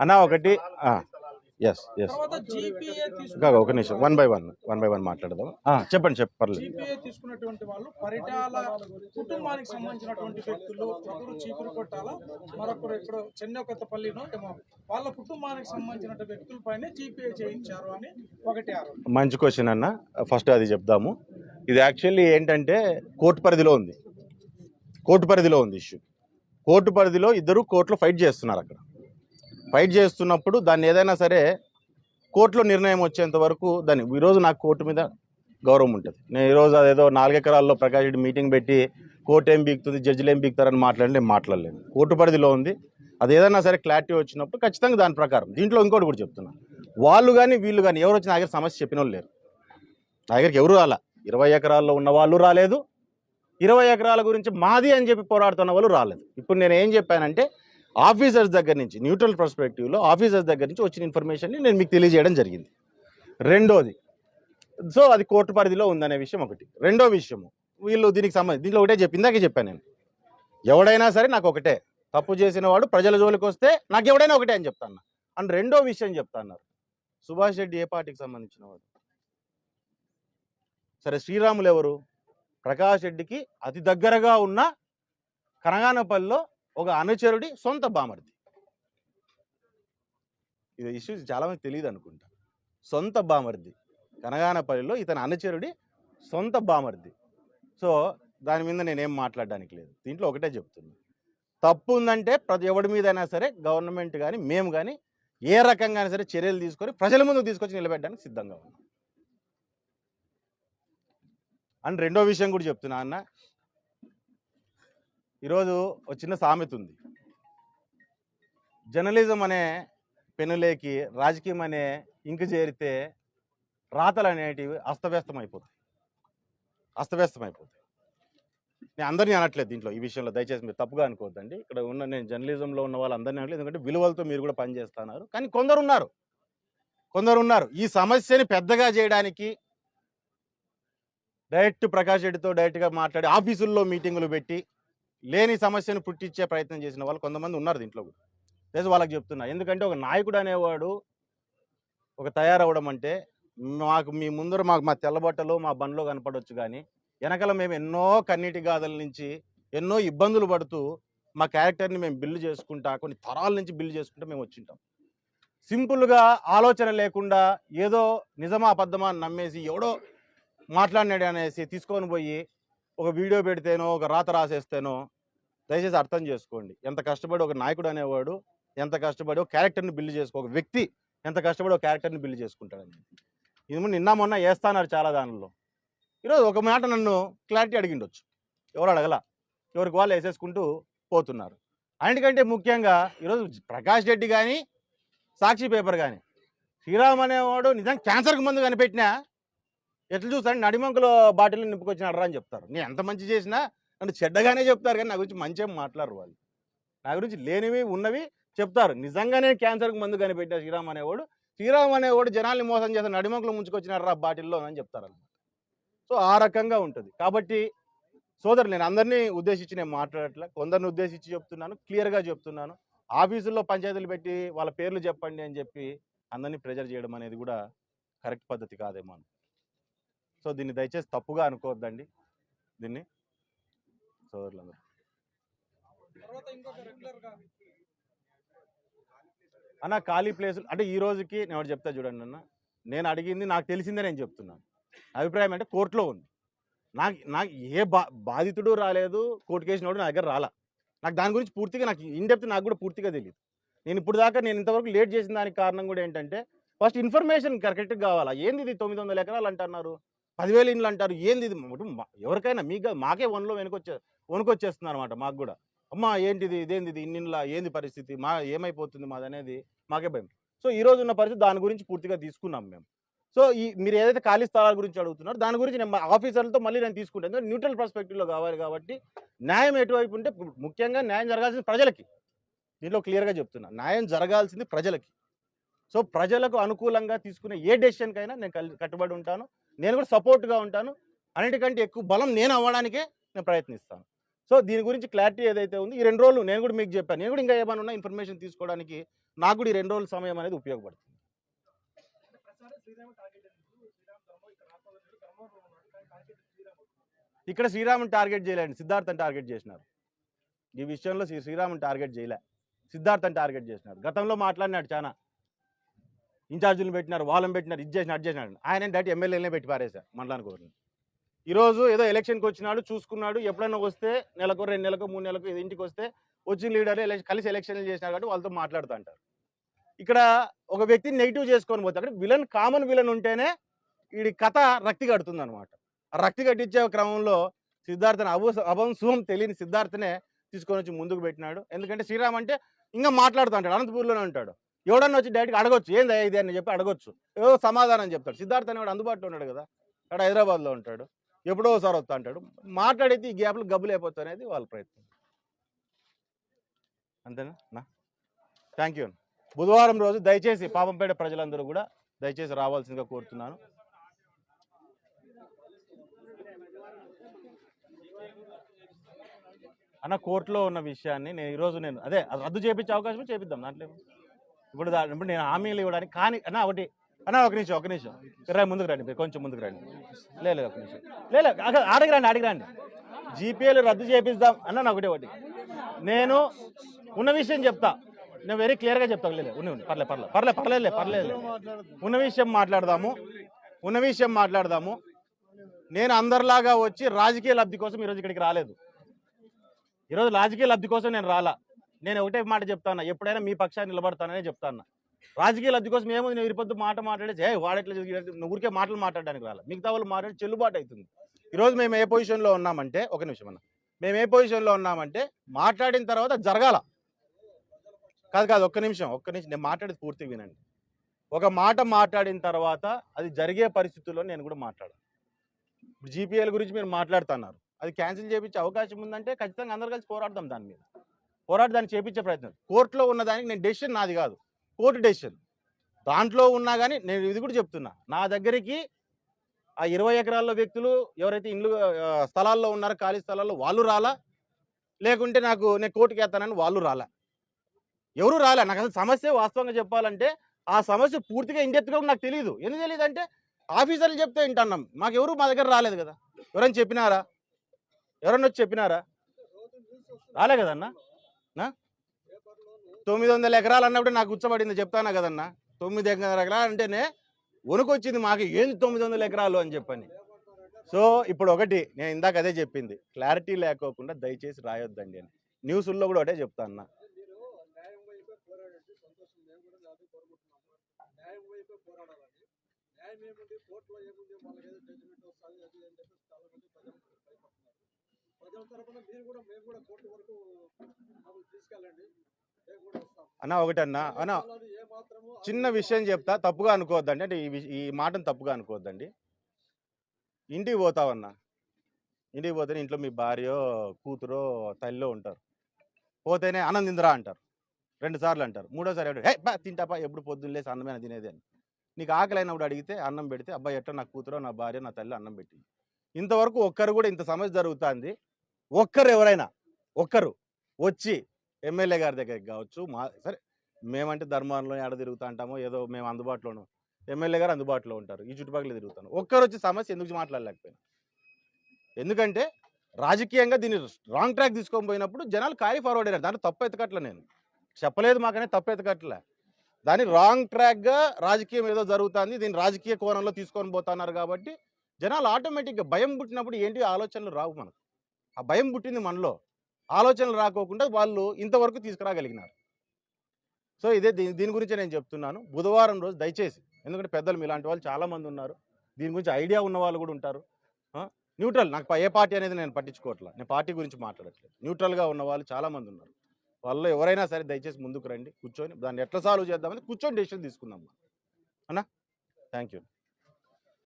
అన్న ఒకటి yes yes ఒక నిమిషం. One by one one by one మాట్లాడదాం. ఆ, చెప్పండి చెప్ప పర్లేదు. జీపీఏ తీసుకున్నటువంటి వాళ్ళు పరిటాల కుటుంబానికి సంబంధించినటువంటి వ్యక్తులు ఒకరు చీపురు కొట్టాల? మరొకరు ఇక్కడ చెన్నకొత్తపల్లినో ఏమో. వాళ్ళ కుటుంబానికి సంబంధించిన వ్యక్తులపైనే జీపీఏ చేయించారు అని ఒకటి ఆరోపణ. మంచి క్వశ్చన్ అన్న. ఫస్ట్ అది చెప్దాము. ఇది యాక్చువల్లీ ఏంటంటే కోర్టు పరిధిలో ఉంది. కోర్టు పరిధిలో ఉంది ఇష్యూ కోర్టు పరిధిలో ఇద్దరు కోర్టులో ఫైట్ చేస్తున్నారు అక్కడ. ఫైట్ చేస్తున్నప్పుడు దాన్ని ఏదైనా సరే కోర్టులో నిర్ణయం వచ్చేంత వరకు దాన్ని ఈరోజు నాకు కోర్టు మీద గౌరవం ఉంటుంది. నేను ఈరోజు అదేదో నాలుగెకరాల్లో ప్రకాష్ రెడ్డి మీటింగ్ పెట్టి కోర్టు ఏం బీక్తుంది జడ్జిలు ఏం బీక్తారని మాట్లాడి నేను మాట్లాడలేను. కోర్టు పరిధిలో ఉంది. అది ఏదైనా సరే క్లారిటీ వచ్చినప్పుడు ఖచ్చితంగా దాని ప్రకారం. దీంట్లో ఇంకోటి కూడా చెప్తున్నా. వాళ్ళు కానీ వీళ్ళు కానీ ఎవరు వచ్చి నా దగ్గర సమస్య చెప్పిన వాళ్ళు లేరు. నా దగ్గరికి ఎవరు రాలా? ఇరవై ఎకరాల్లో ఉన్న వాళ్ళు రాలేదు. ఇరవై ఎకరాల గురించి మాది అని చెప్పి పోరాడుతున్న వాళ్ళు రాలేదు. ఇప్పుడు నేను ఏం చెప్పానంటే ఆఫీసర్స్ దగ్గర నుంచి న్యూట్రల్ పర్స్పెక్టివ్లో ఆఫీసర్స్ దగ్గర నుంచి వచ్చిన ఇన్ఫర్మేషన్ని నేను మీకు తెలియజేయడం జరిగింది. రెండోది సో అది కోర్టు పరిధిలో ఉందనే విషయం ఒకటి. రెండో విషయము వీళ్ళు దీనికి సంబంధించి దీంట్లో ఒకటే చెప్పి ఇందాకే చెప్పాను నేను. ఎవడైనా సరే నాకు ఒకటే. తప్పు చేసిన వాడు ప్రజల జోలికి వస్తే నాకు ఎవడైనా ఒకటే అని చెప్తాను అండ్ రెండో విషయం చెప్తాన్నారు సుభాష్ రెడ్డి ఏ పార్టీకి సంబంధించిన వాడు? సరే శ్రీరాములు ఎవరు? ప్రకాష్ రెడ్డికి అతి దగ్గరగా ఉన్న కనగానపల్లిలో ఒక అనుచరుడి సొంత బామర్ది. ఇది ఇష్యూ చాలామంది తెలియదు అనుకుంటా. సొంత బామర్ది. కనగానపల్లిలో ఇతని అనుచరుడి సొంత బామర్ది. సో దాని మీద నేనేం మాట్లాడడానికి లేదు. దీంట్లో ఒకటే చెప్తున్నా. తప్పు ఉందంటే ప్రతి ఎవడి మీదైనా సరే గవర్నమెంట్ కానీ మేము కానీ ఏ రకంగా సరే చర్యలు తీసుకొని ప్రజల ముందు తీసుకొచ్చి నిలబెట్టడానికి సిద్ధంగా ఉన్నాం. అండ్ రెండో విషయం కూడా చెప్తున్నా అన్న. ఈరోజు ఒక చిన్న సామెత ఉంది. జర్నలిజం అనే పెనులేకి రాజకీయం అనే ఇంకు చేరితే రాతలు అనేటివి అస్తవ్యస్తం అయిపోతాయి అస్తవ్యస్తం అయిపోతాయి నేను అందరినీ అనట్లేదు దీంట్లో ఈ విషయంలో. దయచేసి మీరు తప్పుగా అనుకోవద్దండి. ఇక్కడ ఉన్న నేను జర్నలిజంలో ఉన్న వాళ్ళందరినీ అనట్లేదు. ఎందుకంటే విలువలతో మీరు కూడా పనిచేస్తున్నారు కానీ కొందరు ఉన్నారు. కొందరు ఉన్నారు. ఈ సమస్యని పెద్దగా చేయడానికి డైరెక్ట్ ప్రకాష్ రెడ్డితో డైరెక్ట్గా మాట్లాడి ఆఫీసుల్లో మీటింగులు పెట్టి లేని సమస్యను పుట్టించే ప్రయత్నం చేసిన వాళ్ళు కొంతమంది ఉన్నారు దీంట్లో కూడా. లేదు వాళ్ళకి చెప్తున్నా. ఎందుకంటే ఒక నాయకుడు అనేవాడు ఒక తయారవడం అంటే మాకు మీ ముందర మాకు మా తెల్లబట్టలు మా బండ్లో కనపడవచ్చు కానీ వెనకాల మేము ఎన్నో కన్నీటి గాథల నుంచి ఎన్నో ఇబ్బందులు పడుతూ మా క్యారెక్టర్ని మేము బిల్డ్ చేసుకుంటా కొన్ని తరాల నుంచి బిల్డ్ చేసుకుంటా మేము వచ్చింటాం. సింపుల్గా ఆలోచన లేకుండా ఏదో నిజమా అబద్ధమా అని నమ్మేసి ఎవడో మాట్లాడినాడు అనేసి తీసుకొని పోయి ఒక వీడియో పెడితేనో ఒక రాత రాసేస్తేనో దయచేసి అర్థం చేసుకోండి. ఎంత కష్టపడి ఒక నాయకుడు అనేవాడు ఎంత కష్టపడి ఒక క్యారెక్టర్ని బిల్డ్ చేసుకో ఒక వ్యక్తి ఎంత కష్టపడి ఒక క్యారెక్టర్ని బిల్డ్ చేసుకుంటాడని. ఇది ముందు నిన్న మొన్న వేస్తాన్నారు చాలా దానిలో ఈరోజు ఒక మాట నన్ను క్లారిటీ అడిగిండొచ్చు. ఎవరు అడగల? ఎవరికి వాళ్ళు వేసేసుకుంటూ పోతున్నారు. అన్నిటికంటే ముఖ్యంగా ఈరోజు ప్రకాష్ రెడ్డి కానీ సాక్షి పేపర్ కానీ శ్రీరామ్ అనేవాడు నిజంగా క్యాన్సర్కి ముందు కనిపెట్టినా ఎట్లా చూస్తాను నడిమంకులో బాటిల్ నింపుకొచ్చినాడు అని చెప్తారు. నేను ఎంత మంచి చేసినా నన్ను చెడ్డగానే చెప్తారు కానీ నా గురించి మంచిగా మాట్లాడరు వాళ్ళు. నా గురించి లేనివి ఉన్నవి చెప్తారు. నిజంగానే క్యాన్సర్కి మందు కనిపెట్టిన శ్రీరామ్ అనేవాడు శ్రీరామ్ అనేవాడు జనాల్ని మోసం చేసిన నడిమంకులు ముంచుకొచ్చినాడు రా బాటిల్లో అని చెప్తారు అనమాట సో ఆ రకంగా ఉంటుంది. కాబట్టి సోదరు నేను అందరినీ ఉద్దేశించి నేను మాట్లాడట్లే. కొందరిని ఉద్దేశించి చెప్తున్నాను క్లియర్గా చెప్తున్నాను. ఆఫీసుల్లో పంచాయతీలు పెట్టి వాళ్ళ పేర్లు చెప్పండి అని చెప్పి అందరినీ ప్రెజర్ చేయడం అనేది కూడా కరెక్ట్ పద్ధతి కాదేమో సో దీన్ని దయచేసి తప్పుగా అనుకోవద్దండి. దీన్ని సోదరులందరూ. అన్న ఖాళీ ప్లేసులు అంటే ఈ రోజుకి నేను చెప్తా చూడండి అన్న. నేను అడిగింది నాకు తెలిసిందే నేను చెప్తున్నాను. అభిప్రాయం అంటే కోర్టులో ఉంది. నాకు నాకు ఏ బా బాధితుడు రాలేదు కోర్టు కేసినోడు నా దగ్గర రాలా. నాకు దాని గురించి పూర్తిగా నాకు ఇన్ డెప్త్ నాకు కూడా పూర్తిగా తెలియదు నేను ఇప్పుడు దాకా నేను ఇంతవరకు లేట్ చేసిన దానికి కారణం కూడా ఏంటంటే ఫస్ట్ ఇన్ఫర్మేషన్ కరెక్ట్గా కావాలా? ఏంది ఇది తొమ్మిది వందల ఎకరాలు అంటున్నారు? పదివేలు ఇండ్లు అంటారు. ఏంది ఇది? ఎవరికైనా మీకు మాకే వన్లో వెనుకొచ్చే వణుకొచ్చేస్తున్నారు అనమాట మాకు కూడా. అమ్మా ఏంటిది? ఇదేంది ఇది? ఇన్నిన్లా ఏంది పరిస్థితి? మా ఏమైపోతుంది మాది అనేది మాకే భయం. సో ఈ రోజు ఉన్న పరిస్థితి దాని గురించి పూర్తిగా తీసుకున్నాం మేము. సో ఈ మీరు ఏదైతే ఖాళీ స్థలాల గురించి అడుగుతున్నారో దాని గురించి నేను మా ఆఫీసర్లతో మళ్ళీ నేను తీసుకుంటాను. న్యూట్రల్ పర్స్పెక్టివ్లో కావాలి కాబట్టి న్యాయం ఎటువైపు ఉంటే ముఖ్యంగా న్యాయం జరగాల్సింది ప్రజలకి. దీంట్లో క్లియర్గా చెప్తున్నా. న్యాయం జరగాల్సింది ప్రజలకి. సో ప్రజలకు అనుకూలంగా తీసుకునే ఏ డెసిషన్కైనా నేను కల్- కట్టుబడి ఉంటాను. నేను కూడా సపోర్ట్గా ఉంటాను. అన్నిటికంటే ఎక్కువ బలం నేను అవ్వడానికే నేను ప్రయత్నిస్తాను. సో దీని గురించి క్లారిటీ ఏదైతే ఉంది ఈ రెండు రోజులు నేను కూడా మీకు చెప్పాను. నేను కూడా ఇంకా ఏమైనా ఉన్నా ఇన్ఫర్మేషన్ తీసుకోవడానికి నాకు కూడా ఈ రెండు రోజుల సమయం అనేది ఉపయోగపడుతుంది. ఇక్కడ శ్రీరాముని టార్గెట్ చేయలేండి. సిద్ధార్థని టార్గెట్ చేసినారు. ఈ విషయంలో శ్రీ శ్రీరాముని టార్గెట్ చేయలే. సిద్ధార్థని టార్గెట్ చేసినారు. గతంలో మాట్లాడినాడు చాలా ఇన్ఛార్జీలు పెట్టినారు వాళ్ళని పెట్టినారు ఇది చేసిన అది చేసినాడు ఆయన డైరెక్ట్ ఎమ్మెల్యేలనే పెట్టి పారేశారు మండలానికి ఒకరిని ఈరోజు ఏదో ఎలక్షన్కి వచ్చినాడు చూసుకున్నాడు ఎప్పుడైనా వస్తే నెలకు రెండు నెలకు మూడు నెలలకు ఇంటికి వస్తే వచ్చిన లీడర్ కలిసి ఎలక్షన్లు చేసినారు కాబట్టి వాళ్ళతో మాట్లాడుతూ అంటారు. ఇక్కడ ఒక వ్యక్తిని నెగిటివ్ చేసుకొని పోతే అక్కడ విలన్ కామన్ విలన్ ఉంటేనే వీడి కథ రక్తి కడుతుంది అనమాట ఆ రక్తి కట్టించే క్రమంలో సిద్ధార్థని అభు అభంశుభం తెలియని సిద్ధార్థనే తీసుకొని వచ్చి ముందుకు పెట్టినాడు. ఎందుకంటే శ్రీరామ్ అంటే ఇంకా మాట్లాడుతూ ఉంటాడు అనంతపూర్లోనే ఉంటాడు. ఎవడన్నా వచ్చి డైరెక్ట్గా అడగొచ్చు. ఏంది ఇది అని చెప్పి అడగొచ్చు. ఏదో సమాధానం చెప్తాడు. సిద్ధార్థ అనేవాడు అందుబాటులో ఉన్నాడు కదా. అక్కడ హైదరాబాద్లో ఉంటాడు. ఎప్పుడో ఒకసారి వస్తా అంటాడు. మాట్లాడితే ఈ గ్యాప్లు గబ్బు లేకపోతే అనేది వాళ్ళ ప్రయత్నం. అంతేనా? థ్యాంక్ యూ బుధవారం రోజు దయచేసి పాపంపేట ప్రజలందరూ కూడా దయచేసి రావాల్సిందిగా కోరుతున్నాను. అన్న కోర్టులో ఉన్న విషయాన్ని నేను ఈరోజు నేను అదే రద్దు చేయించే అవకాశం చేపిద్దాం. దాంట్లో ఇప్పుడు ఇప్పుడు నేను హామీలు ఇవ్వడానికి కానీ అన్న ఒకటి అన్న ఒక నిమిషం ఒక నిమిషం. ఇరవై ముందుకు రండి మీరు కొంచెం ముందుకు రండి. లేదు ఒక నిమిషం. లేదు ఆడకి రండి ఆడికి రండి. జీపీఏలు రద్దు చేపిద్దాం అన్న నా ఒకటి ఒకటి. నేను ఉన్న విషయం చెప్తా. నేను వెరీ క్లియర్గా చెప్తా. లేదు ఉన్న పర్లే పర్లే పర్లే పర్లేదులే పర్లేదు ఉన్న విషయం మాట్లాడదాము ఉన్న విషయం మాట్లాడదాము. నేను అందరిలాగా వచ్చి రాజకీయ లబ్ధి కోసం ఈరోజు ఇక్కడికి రాలేదు. ఈరోజు రాజకీయ లబ్ధి కోసం నేను రాలా. నేను ఒకటే మాట చెప్తాను ఎప్పుడైనా మీ పక్షాన్ని నిలబడతాననే చెప్తాను రాజకీయాలు లబ్ధి కోసం ఏముంది? నేను ఇరుపొద్దు మాట మాట్లాడేసి ఏ వాడట్లేదు నువ్వు ఊరికే మాటలు మాట్లాడడానికి రాలే. మిగతా వాళ్ళు మాట్లాడి చెల్లుబాటు అవుతుంది. ఈరోజు మేము ఏ పొజిషన్లో ఉన్నామంటే ఒక నిమిషం అన్న. మేము ఏ పొజిషన్లో ఉన్నామంటే మాట్లాడిన తర్వాత జరగాల. కాదు కాదు ఒక్క నిమిషం ఒక్క నిమిషం. నేను మాట్లాడేది పూర్తి వినండి. ఒక మాట మాట్లాడిన తర్వాత అది జరిగే పరిస్థితుల్లో నేను కూడా మాట్లాడాను జీపీఎల్ గురించి మీరు మాట్లాడుతున్నారు. అది క్యాన్సిల్ చేయించే అవకాశం ఉందంటే ఖచ్చితంగా అందరు కలిసి పోరాడదాం దాని మీద. పోరాడి దాన్ని చేపించే ప్రయత్నం. కోర్టులో ఉన్న దానికి నేను డెసిషన్ నాది కాదు. కోర్టు డెసిషన్ దాంట్లో ఉన్నా కానీ నేను ఇది కూడా చెప్తున్నా. నా దగ్గరికి ఆ ఇరవై ఎకరాల్లో వ్యక్తులు ఎవరైతే ఇండ్లు స్థలాల్లో ఉన్నారో ఖాళీ స్థలాల్లో వాళ్ళు రాలా? లేకుంటే నాకు నేను కోర్టుకి వేస్తానని వాళ్ళు రాలా? ఎవరు రాలే? నాకు అసలు సమస్య వాస్తవంగా చెప్పాలంటే ఆ సమస్య పూర్తిగా ఇండెత్తుగా నాకు తెలియదు ఎందుకు తెలియదు అంటే ఆఫీసర్లు చెప్తే వింటున్నాం. మాకు ఎవరు మా దగ్గర రాలేదు కదా. ఎవరైనా చెప్పినారా? ఎవరన్నా వచ్చి చెప్పినారా? రాలే కదన్నా తొమ్మిది వందల ఎకరాలు అన్నప్పుడు నాకు గుచ్చబడింది చెప్తానా కదన్నా? తొమ్మిది ఎకరాలు అంటేనే వణుకొచ్చింది మాకు. ఏంది తొమ్మిది వందల ఎకరాలు అని చెప్పని. సో ఇప్పుడు ఒకటి నేను ఇందాక అదే చెప్పింది. క్లారిటీ లేకోకుండా దయచేసి రాయొద్దండి అని. న్యూస్ల్లో కూడా ఒకటే చెప్తా అన్న. కోర్టులో ఏముంది వాళ్ళకి ఏదో జడ్జిమెంట్ వస్తుంది అది అని చెప్పి చాలా మంది ప్రజలు భయపడుతున్నారు ప్రజల తరపున మీరు కూడా మేము కూడా కోర్టు వరకు మమ్మల్ని తీసుకెళ్ళండి. మేము కూడా వస్తాం. అన్న ఒకటన్నా అన్న చిన్న విషయం చెప్తా తప్పుగా అనుకోవద్దండి. అంటే ఈ మాటను తప్పుగా అనుకోవద్దండి. ఇంటికి పోతావన్నా? ఇంటికి పోతే ఇంట్లో మీ భార్యో కూతురో తల్లిలో ఉంటారు. పోతేనే ఆనందిందిరా అంటారు. రెండు సార్లు అంటారు. మూడోసారి ఎవడు, "ఏయ్, బా తింటాపా ఎప్పుడు పొద్దున్న లేసి అన్నమైన తినేది అని. నీకు ఆకలి అయినప్పుడు అడిగితే అన్నం పెడితే అబ్బాయి ఎట్టో నా కూతురో నా భార్య నా తల్లి అన్నం పెట్టింది? ఇంతవరకు ఒక్కరు కూడా ఇంత సమస్య జరుగుతుంది. ఒక్కరు ఎవరైనా ఒక్కరు వచ్చి ఎమ్మెల్యే గారి దగ్గరికి కావచ్చు మా సరే మేమంటే ధర్మారంలో ఎడ తిరుగుతా అంటామో ఏదో మేము అందుబాటులోనూ ఎమ్మెల్యే గారు అందుబాటులో ఉంటారు ఈ చుట్టుపక్కల తిరుగుతాను. ఒక్కరు వచ్చి సమస్య ఎందుకు మాట్లాడలేకపోయినా. ఎందుకంటే రాజకీయంగా దీన్ని రాంగ్ ట్రాక్ తీసుకొని పోయినప్పుడు జనాలు క్యారీ ఫార్వర్డ్ అయినారు. దాన్ని తప్పు ఎత్తకట్లే నేను? చెప్పలేదు మాకనే తప్పు ఎత్తకట్లే దాన్ని రాంగ్ ట్రాక్గా రాజకీయం ఏదో జరుగుతుంది దీన్ని రాజకీయ కోణంలో తీసుకొని పోతున్నారు కాబట్టి జనాలు ఆటోమేటిక్గా భయం పుట్టినప్పుడు ఏంటి ఆలోచనలు రావు మనకు. ఆ భయం పుట్టింది మనలో. ఆలోచనలు రాకోకుండా వాళ్ళు ఇంతవరకు తీసుకురాగలిగినారు. సో ఇదే దీని దీని గురించి నేను చెప్తున్నాను. బుధవారం రోజు దయచేసి ఎందుకంటే పెద్దలు ఇలాంటి వాళ్ళు చాలామంది ఉన్నారు. దీని గురించి ఐడియా ఉన్న వాళ్ళు కూడా ఉంటారు. న్యూట్రల్ నాకు ఏ పార్టీ అనేది నేను పట్టించుకోవట్లే. నేను పార్టీ గురించి మాట్లాడట్లేదు. న్యూట్రల్గా ఉన్న వాళ్ళు చాలామంది ఉన్నారు. వాళ్ళు ఎవరైనా సరే దయచేసి ముందుకు రండి కూర్చొని దాన్ని ఎట్లా సాల్వ్ చేద్దామని కూర్చొని డెసిషన్ తీసుకుందాం అన్న? Thank you